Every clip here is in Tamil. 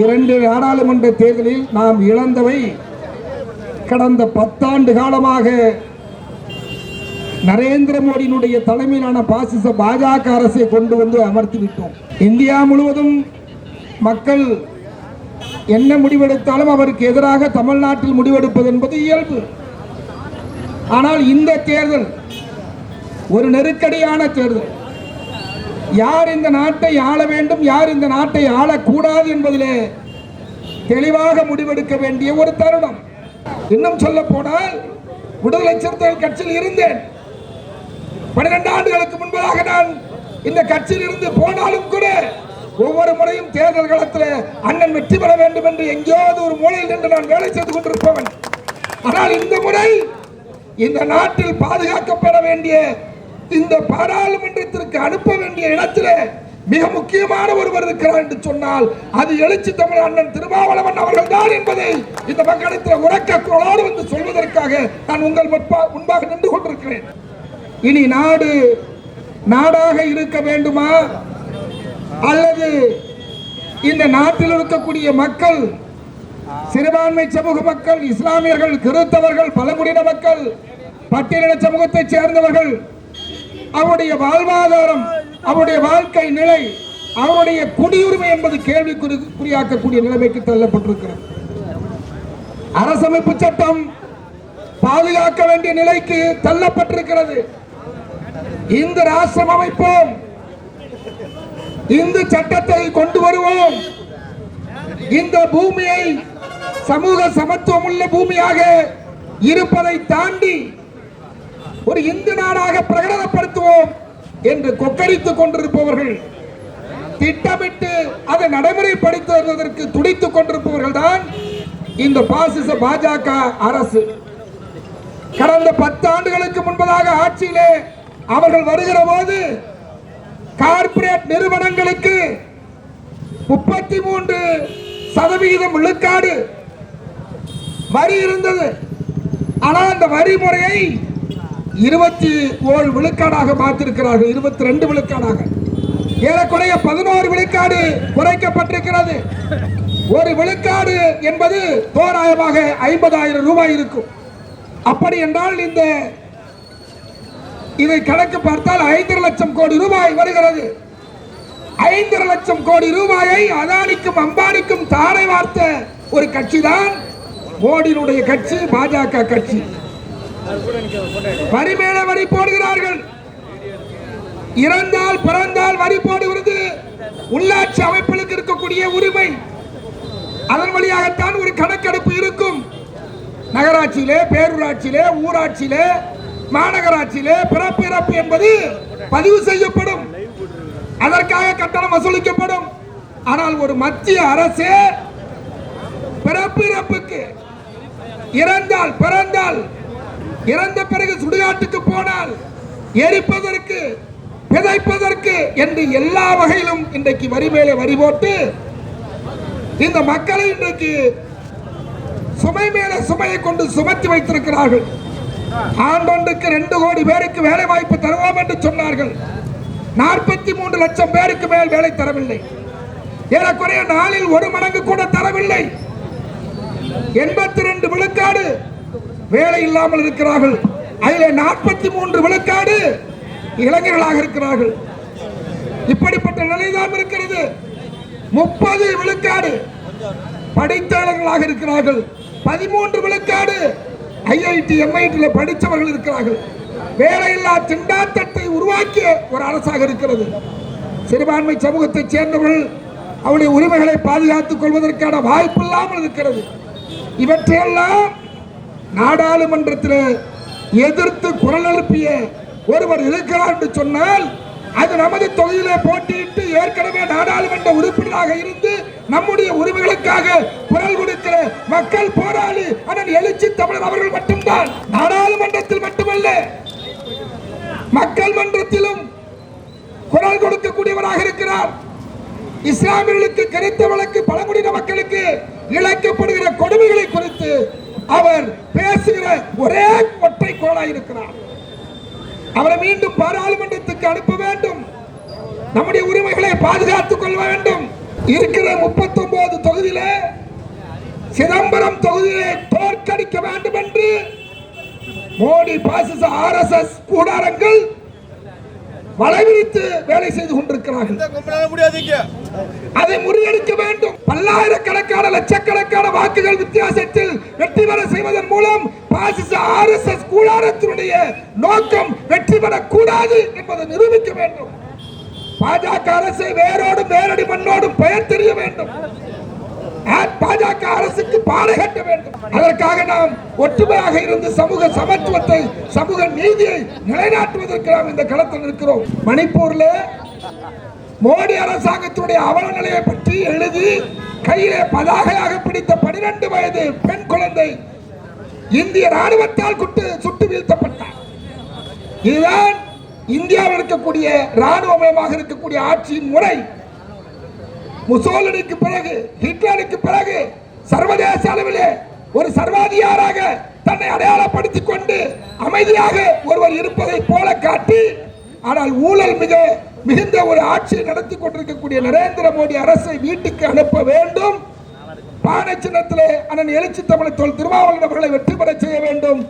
இரண்டு நாடாளுமன்ற தேர்தலில் நாம் இழந்தவை கடந்த பத்தாண்டு காலமாக நரேந்திர மோடியினுடைய தலைமையிலான பாசிச பாஜக அரசை கொண்டு வந்து அமர்த்திவிட்டோம் இந்தியா முழுவதும் மக்கள் என்ன முடிவெடுத்தாலும் அவருக்கு எதிராக தமிழ்நாட்டில் முடிவெடுப்பது என்பது இயல்பு. ஆனால் இந்த தேர்தல் ஒரு நெருக்கடியான தேர்தல். யார் இந்த நாட்டை ஆள வேண்டும் யார் இந்த நாட்டை ஆளக்கூடாது என்பதிலே தெளிவாக முடிவெடுக்க வேண்டிய ஒரு தருணம். இன்னும் சொல்ல போனால் விடுதலை சிறுத்தைகள் கட்சியில் இருந்தேன். பன்னிரண்டு ஆண்டுகளுக்கு முன்பதாக நான் இந்த கட்சியில் இருந்து போனாலும் கூட ஒவ்வொரு முறையும் தேர்தல் களத்தில் அண்ணன் வெற்றி பெற வேண்டும் என்று எங்கேயாவது ஒரு மூலையில் நின்று நான் வேலை செய்து கொண்டிருப்பவன். ஆனால் இந்த முறை இந்த நாட்டில் பாதுகாக்கப்பட வேண்டிய இந்த பாராளுமன்றத்திற்கு அனுப்ப வேண்டிய இடத்துல மிக முக்கியமான ஒருவர் இருக்கிறார் என்று சொன்னால் அது எழுச்சி தமிழ் அண்ணன் திருமாவளவன் அவர்கள் தான் என்பதை இந்த மக்களிடத்தில் உறக்க குரலோடு வந்து சொல்வதற்காக நான் உங்கள் முன்பாக நின்று கொண்டிருக்கிறேன். இனி நாடு நாடாக இருக்க வேண்டுமா? அல்லது இந்த நாட்டில் இருக்கக்கூடிய மக்கள் சிறுபான்மை சமூக மக்கள் இஸ்லாமியர்கள் கிறிஸ்தவர்கள் பழங்குடியின மக்கள் பட்டியலின சமூகத்தைச் சேர்ந்தவர்கள் அவருடைய வாழ்வாதாரம் அவருடைய வாழ்க்கை நிலை அவருடைய குடியுரிமை என்பது கேள்விக்குறி குறியாக்கக்கூடிய நிலைமைக்கு தள்ளப்பட்டிருக்கிறது. அரசமைப்பு சட்டம் பாதுகாக்க வேண்டிய நிலைக்கு தள்ளப்பட்டிருக்கிறது. இந்த ராஷ்டிரம் அமைப்போம். இந்த சட்டத்தை கொண்டு வருவோம். இந்த பூமியை சமூக சமத்துவம் உள்ள பூமியாக இருப்பதை தாண்டி ஒரு இந்து நாடாக பிரகடனப்படுத்துவோம் என்று கொக்கரித்துக் கொண்டிருப்பவர்கள் திட்டமிட்டு அதை நடைமுறைப்படுத்துவதற்கு துடித்துக் கொண்டிருப்பவர்கள் தான் இந்த பாசிச பாஜக அரசு. கடந்த பத்து ஆண்டுகளுக்கு முன்பதாக ஆட்சியிலே அவர்கள் வருகிற போது கார்ப்பரேட் நிறுவனங்களுக்கு முப்பத்தி மூன்று சதவிகிதம் விழுக்காடு வரி இருந்தது. ஆனால் அந்த வரி முறையை இருபத்தி ஓரு விழுக்காடாக பார்த்திருக்கிறார்கள் இருபத்தி ரெண்டு விழுக்காடாக. ஏறக்குறைய பதினோரு விழுக்காடு குறைக்கப்பட்டிருக்கிறது. ஒரு விழுக்காடு என்பது தோராயமாக ஐம்பதாயிரம் ரூபாய் இருக்கும். அப்படி என்றால் இந்த இதை கணக்கு பார்த்தால் ஐந்தரை லட்சம் கோடி ரூபாய் வருகிறது. ஐந்தரை லட்சம் கோடி ரூபாயை அதானிக்கும் அம்பானிக்கும் தாரை வார்த்த ஒரு கட்சி தான் மோடியினுடைய கட்சி பாஜக கட்சி. வரி மேல வரி போடுகிறார்கள். இறந்தால் பிறந்தால் வரி போடுகிறது. உள்ளாட்சி அமைப்புகளுக்கு இருக்கக்கூடிய உரிமை. அதன் வழியாகத்தான் ஒரு கணக்கெடுப்பு இருக்கும். நகராட்சியிலே பேரூராட்சியிலே ஊராட்சியிலே மாநகராட்சியிலே பிறப்பு இறப்பு என்பது பதிவு செய்யப்படும். அதற்காக கட்டணம் வசூலிக்கப்படும். ஆனால் ஒரு மத்திய அரசே பிறப்பு இறப்புக்கு இறந்தால் பிறந்தால் இறந்த பிறகு சுடுகாட்டுக்கு போனால் எரிப்பதற்கு விதைப்பதற்கு என்று எல்லா வகையிலும் இன்றைக்கு வரி மேலே வரி போட்டு இந்த மக்களை இன்றைக்கு சுமை மேல சுமையை கொண்டு சுமத்தி வைத்திருக்கிறார்கள். ஆண்டொன்றுக்கு ரெண்டு கோடி பேருக்கு வேலை வாய்ப்பு தருவோம் என்று சொன்னார்கள். நாற்பத்தி மூன்று லட்சம் பேருக்கு மேல் வேலை தரவில்லை. ஏறக்குறைய நாளில் ஒரு மடங்கு கூட தரவில்லை. எண்பத்தி ரெண்டு விழுக்காடு வேலை இல்லாமல் இருக்கிறார்கள். அதில் நாற்பத்தி மூன்று விழுக்காடு இளைஞர்களாக இருக்கிறார்கள். இப்படிப்பட்ட நிலைதான் இருக்கிறது. முப்பது விழுக்காடு படித்தவர்களாக இருக்கிறார்கள். பதிமூன்று விழுக்காடு ஐஐடி எம்ஐடியில் படித்தவர்கள் இருக்கிறார்கள். வேலையில்லா திண்டாட்டத்தை உருவாக்கிய ஒரு அரசாக இருக்கிறது. சிறுபான்மை சமூகத்தைச் சேர்ந்தவர்கள் அவருடைய உரிமைகளை பாதுகாத்துக் கொள்வதற்கான வாய்ப்பு இல்லாமல் இருக்கிறது. இவற்றையெல்லாம் நாடாளுமன்றத்தில் எதிர்த்து குரல் எழுப்பிய ஒருவர் இருக்கிறார் என்று சொன்னால் அது நமது தொகுதியிலே போட்டியிட்டு ஏற்கனவே நாடாளுமன்ற உறுப்பினராக இருந்து நம்முடைய உரிமைகளுக்காக குரல் கொடுக்கிற மக்கள் போராளி அண்ணன் எழுச்சி தமிழர் அவர்கள் மட்டும்தான். நாடாளுமன்றத்தில் மட்டுமல்ல மக்கள் மன்றத்திலும் குரல் கொடுக்கக்கூடியவராக இருக்கிறார். இஸ்லாமியர்களுக்கு கிடைத்த வழக்கு பழங்குடியின மக்களுக்கு இழைக்கப்படுகிற கொடுமைகளை குறித்து அவர் பேசுகிற ஒரே ஒற்றை குரலாக இருக்கிறார். அவரை மீண்டும் பாராளுமன்றத்துக்கு அனுப்ப வேண்டும். நம்முடைய உரிமைகளை பாதுகாத்துக் கொள்ள வேண்டும். இருக்கிற 39 தொகுதியிலே சிதம்பரம் தொகுதியை தோற்கடிக்க வேண்டும் என்று மோடி பாசிச ஆர்எஸ்எஸ் கூடாரங்கள் வலைவிரித்து வேலை செய்து கொண்டிருக்கிறார்கள். அதை முறியடிக்க வேண்டும். பல்லாயிரக்கணக்கான லட்சக்கணக்கான வாக்குகள் வித்தியாசத்தில் வெற்றி பெற செய்வதன் மூலம் பாசிச ஆர்எஸ்எஸ் கூடாரத்தினுடைய நோக்கம் வெற்றி பெறக்கூடாது என்பதை நிரூபிக்க வேண்டும். பாஜக அரசை வேரோடும் வேரடி மண்ணோடும் பெயர் தெரிய வேண்டும். பாஜக அரசுக்கு பாடம் கட்ட வேண்டும். அதற்காக நாம் ஒற்றுமையாக இருந்து சமூக சமத்துவத்தை சமூக நீதியை நிலைநாட்டுவதற்கு நாம் இந்த களத்தில் இருக்கிறோம் மணிப்பூர்ல மோடி அரசாங்கத்தினுடைய அவல நிலையை பற்றி எழுதி கையிலே பதாகையாக பிடித்த பனிரெண்டு வயது பெண் குழந்தை இந்திய ராணுவத்தால் குட்டு சுட்டு வீழ்த்தப்பட்டார். இதுதான் இந்தியாவில் இருக்கக்கூடிய ராணுவமயமாக இருக்கக்கூடிய ஆட்சியின் முறை. முசோலினிக்கு பிறகு ஹிட்லருக்கு பிறகு சர்வதேச அளவிலே ஒரு சர்வாதிகாராக தன்னை அடையாளப்படுத்திக் கொண்டு அமைதியாக ஒருவர் இருப்பதை போல காட்டி ஆனால் ஊழல் மிக மிகுந்த ஒரு ஆட்சியை நடத்தி கொண்டிருக்கக்கூடிய நரேந்திர மோடி அரசை வீட்டுக்கு அனுப்ப வேண்டும். பானை சின்னத்திலே அண்ணன் எழுச்சி தமிழ் தோல் திருமாவளவன் அவர்களை வெற்றி பெற செய்ய வேண்டும்.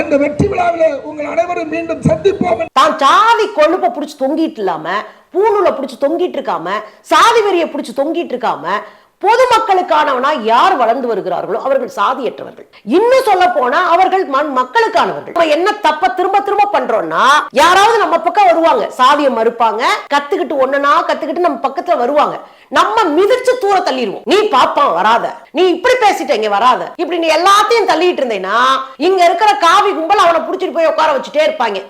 அந்த வெற்றி விழாவிலே உங்கள் அனைவரும் மீண்டும் சந்திப்போம். தான் சாதி கொழுப்ப பிடிச்சு தொங்கிட்டு இல்லாம பூணூலை புடிச்சு தொங்கிட்டு இருக்காம சாதி வெறியை புடிச்சு தொங்கிட்டு இருக்காம பொதுமக்களுக்கானவனா யார் வளர்ந்து வருகிறார்களோ அவர்கள் சாதியற்றவர்கள். இன்னும் சொல்ல போனா அவர்கள் மண் மக்களுக்கானவர்கள். நம்ம என்ன தப்ப திரும்ப திரும்ப பண்றோம்னா யாராவது நம்ம பக்கம் வருவாங்க. சாதியை மறுப்பாங்க. கத்துக்கிட்டு ஒன்னா கத்துக்கிட்டு நம்ம பக்கத்துல வருவாங்க. நம்ம மிதிச்சு தூர தள்ளிடுவோம் நீ பாப்பான் வராத. நீ இப்படி பேசிட்ட இங்க வராத. இப்படி நீ எல்லாத்தையும் தள்ளிட்டு இருந்தேன்னா இங்க இருக்கிற காவி கும்பல் அவனை புடிச்சிட்டு போய் உட்கார வச்சுட்டே இருப்பாங்க.